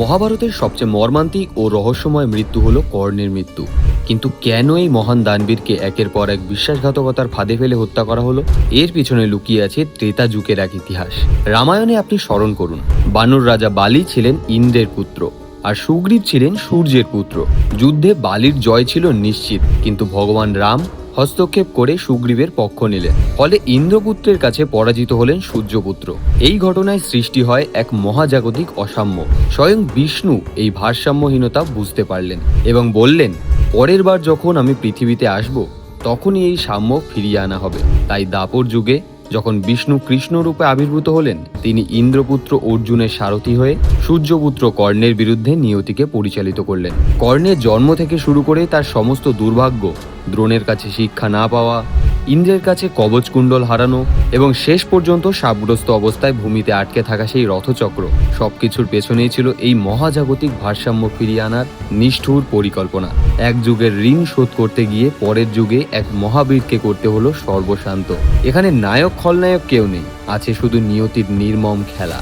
মহাভারতের সবচেয়ে মর্মান্তিক ও রহস্যময় মৃত্যু হলো কর্ণের মৃত্যু। কিন্তু কেন এই মহান দানবীরকে একের পর এক বিশ্বাসঘাতকতার ফাঁদে ফেলে হত্যা করা হলো? এর পিছনে লুকিয়ে আছে ত্রেতা যুগের এক ইতিহাস। রামায়ণে আপনি স্মরণ করুন, বানর রাজা বালি ছিলেন ইন্দ্রের পুত্র আর সুগ্রীব ছিলেন সূর্যের পুত্র। যুদ্ধে বালির জয় ছিল নিশ্চিত, কিন্তু ভগবান রাম হস্তক্ষেপ করে সুগ্রীবের পক্ষ নিলেন ফলে ইন্দ্রপুত্রের কাছে পরাজিত হলেন সূর্যপুত্র। এই ঘটনায় সৃষ্টি হয় এক মহাজাগতিক অসাম্য। স্বয়ং বিষ্ণু এই ভারসাম্যহীনতা বুঝতে পারলেন এবং বললেন, পরের বার যখন আমি পৃথিবীতে আসব, তখনই এই সাম্য ফিরিয়ে আনা হবে। তাই দাপর যুগে যখন বিষ্ণু কৃষ্ণ রূপে আবির্ভূত হলেন, তিনি ইন্দ্রপুত্র অর্জুনের সারথি হয়ে সূর্যপুত্র কর্ণের বিরুদ্ধে নিয়তিকে পরিচালিত করলেন। কর্ণের জন্ম থেকে শুরু করে তার সমস্ত দুর্ভাগ্য, দ্রোণের কাছে শিক্ষা না পাওয়া ইন্দ্রের কাছে কবচকুণ্ডল হারানো এবং শেষ পর্যন্ত সাবগ্রস্ত অবস্থায় ভূমিতে আটকে থাকা সেই রথচক্র, সবকিছুর পেছনেই ছিল এই মহাজাগতিক ভারসাম্য ফিরিয়ে আনার নিষ্ঠুর পরিকল্পনা। এক যুগের ঋণ শোধ করতে গিয়ে পরের যুগে এক মহাবীরকে করতে হলো সর্বশান্ত। এখানে নায়ক খলনায়ক কেউ নেই, আছে শুধু নিয়তির নির্মম খেলা।